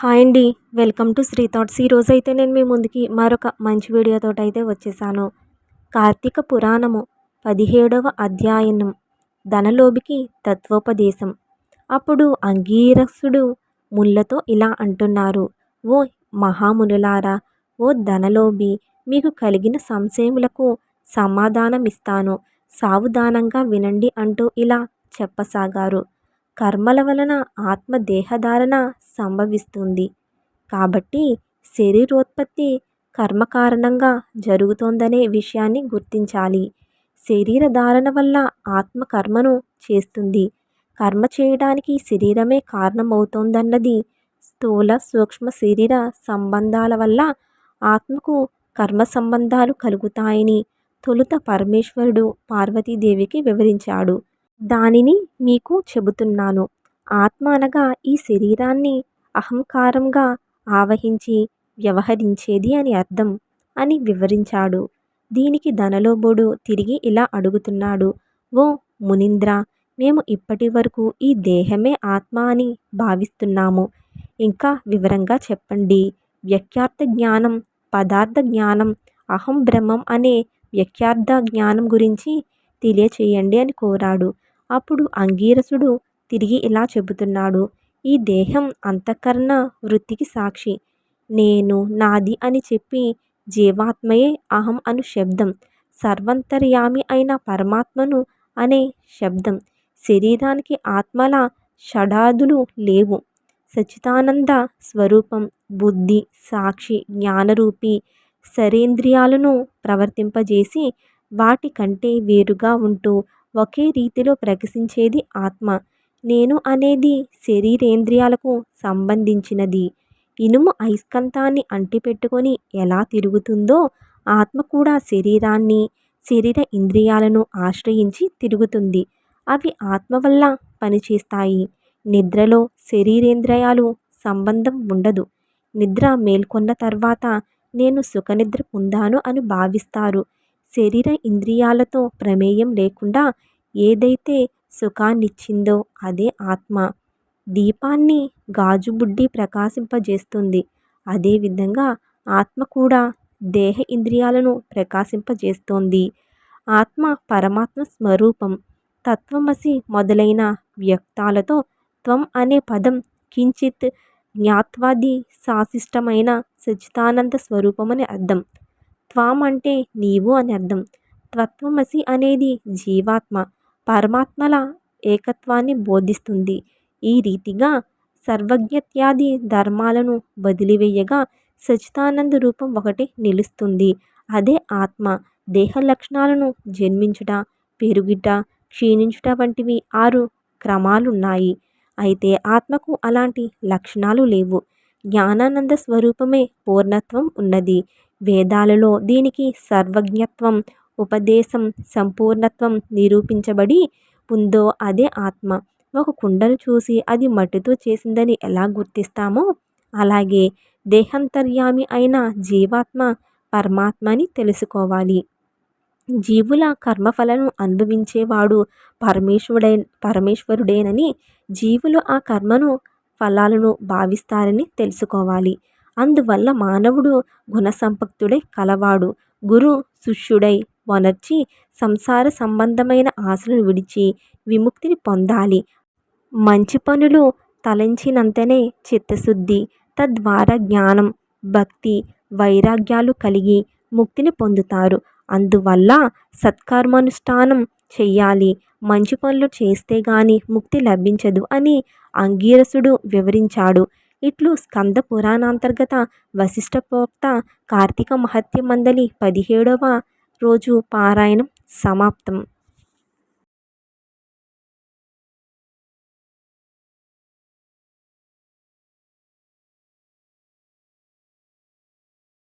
Hi అండి welcome to Shri thoughts. ఈరోజు అయితే నేను మీ ముందుకి మరొక మంచి వీడియోతో అయితే వచ్చేసాను. కార్తీక పురాణము పదిహేడవ అధ్యాయనం ధనలోభికి తత్వోపదేశం. అప్పుడు అంగీరసుడు ముళ్ళతో ఇలా అంటున్నారు ఓ మహామునులారా ఓ ధనలోభి మీకు కలిగిన సంశయములకు సమాధానమిస్తాను. సావధానంగా వినండి అంటూ ఇలా చెప్పసాగారు. కర్మల వలన ఆత్మ దేహధారణ సంభవిస్తుంది. కాబట్టి శరీరోత్పత్తి కర్మ కారణంగా జరుగుతోందనే విషయాన్ని గుర్తించాలి. శరీర ధారణ వల్ల ఆత్మ కర్మను చేస్తుంది. కర్మ చేయడానికి శరీరమే కారణమవుతోందన్నది స్థూల సూక్ష్మ శరీర సంబంధాల వల్ల ఆత్మకు కర్మ సంబంధాలు కలుగుతాయని తొలుత పరమేశ్వరుడు పార్వతీదేవికి వివరించాడు. దానిని మీకు చెబుతున్నాను. ఆత్మ అనగా ఈ శరీరాన్ని అహంకారంగా ఆవహించి వ్యవహరించేది అని అర్థం అని వివరించాడు. దీనికి ధనలోబుడు తిరిగి ఇలా అడుగుతున్నాడు. ఓ మునింద్ర మేము ఇప్పటి వరకు ఈ దేహమే ఆత్మ అని భావిస్తున్నాము. ఇంకా వివరంగా చెప్పండి. వ్యఖ్యార్థ జ్ఞానం పదార్థ జ్ఞానం అహం బ్రహ్మం అనే వ్యఖ్యార్థ జ్ఞానం గురించి తెలియచేయండి అని కోరాడు. అప్పుడు అంగీరసుడు తిరిగి ఇలా చెబుతున్నాడు ఈ దేహం అంతఃకరణ వృత్తికి సాక్షి. నేను నాది అని చెప్పి జీవాత్మయే అహం అను శబ్దం సర్వంతర్యామి అయిన పరమాత్మను అనే శబ్దం. శరీరానికి ఆత్మల షడాదులు లేవు. సచితానంద స్వరూపం బుద్ధి సాక్షి జ్ఞానరూపి సరేంద్రియాలను ప్రవర్తింపజేసి వాటి కంటే వేరుగా ఉంటూ ఒకే రీతిలో ప్రకాశించేది ఆత్మ. నేను అనేది శరీరేంద్రియాలకు సంబంధించినది. ఇనుము అయస్కాంతాన్ని అంటిపెట్టుకొని ఎలా తిరుగుతుందో ఆత్మ కూడా శరీరాన్ని శరీర ఇంద్రియాలను ఆశ్రయించి తిరుగుతుంది. అవి ఆత్మ వల్ల పనిచేస్తాయి. నిద్రలో శరీరేంద్రియాలు సంబంధం ఉండదు. నిద్ర మేల్కొన్న తర్వాత నేను సుఖనిద్ర పొందాను అని భావిస్తారు. శరీర ఇంద్రియాలతో ప్రమేయం లేకుండా ఏదైతే సుఖాన్నిచ్చిందో అదే ఆత్మ. దీపాన్ని గాజు బుడ్డి ప్రకాశింపజేస్తుంది. అదేవిధంగా ఆత్మ కూడా దేహ ఇంద్రియాలను ప్రకాశింపజేస్తోంది. ఆత్మ పరమాత్మ స్వరూపం. తత్వమసి మొదలైన వ్యక్తాలతో త్వం అనే పదం కించిత్ జ్ఞాత్వాది సాశిష్టమైన సచితానంద స్వరూపం అని అర్థం. త్వాం అంటే నీవు అని అర్థం. తత్వమసి అనేది జీవాత్మ. పరమాత్మల ఏకత్వాన్ని బోధిస్తుంది. ఈ రీతిగా సర్వజ్ఞత్యాది ధర్మాలను వదిలివేయగా సచితానంద రూపం ఒకటి నిలుస్తుంది. అదే ఆత్మ దేహ లక్షణాలను జన్మించుట పెరుగుట క్షీణించుట వంటివి ఆరు క్రమాలున్నాయి. అయితే ఆత్మకు అలాంటి లక్షణాలు లేవు. జ్ఞానానంద స్వరూపమే పూర్ణత్వం ఉన్నది. వేదాలలో దీనికి సర్వజ్ఞత్వం ఉపదేశం సంపూర్ణత్వం నిరూపించబడి ఉందో అదే ఆత్మ. ఒక కుండను చూసి అది మట్టితో చేసిందని ఎలా గుర్తిస్తామో? అలాగే దేహాంతర్యామి అయిన జీవాత్మ పరమాత్మ అని తెలుసుకోవాలి. జీవుల కర్మఫలను అనుభవించేవాడు పరమేశ్వరుడై పరమేశ్వరుడేనని జీవులు ఆ కర్మను ఫలాలను భావిస్తారని తెలుసుకోవాలి. అందువల్ల మానవుడు గుణసంపక్తుడై కలవాడు. గురు శిష్యుడై వనర్చి సంసార సంబంధమైన ఆశలను విడిచి విముక్తిని పొందాలి. మంచి పనులు తలంచినంతనే చిత్తశుద్ధి తద్వారా జ్ఞానం భక్తి వైరాగ్యాలు కలిగి ముక్తిని పొందుతారు. అందువల్ల సత్కర్మానుష్ఠానం చెయ్యాలి. మంచి పనులు చేస్తే గాని ముక్తి లభించదు అని అంగీరసుడు వివరించాడు. ఇట్లు స్కంద పురాణాంతర్గత వశిష్టప్రోక్త కార్తీక మహత్య మందలి పదిహేడవ రోజు పారాయణం సమాప్తం.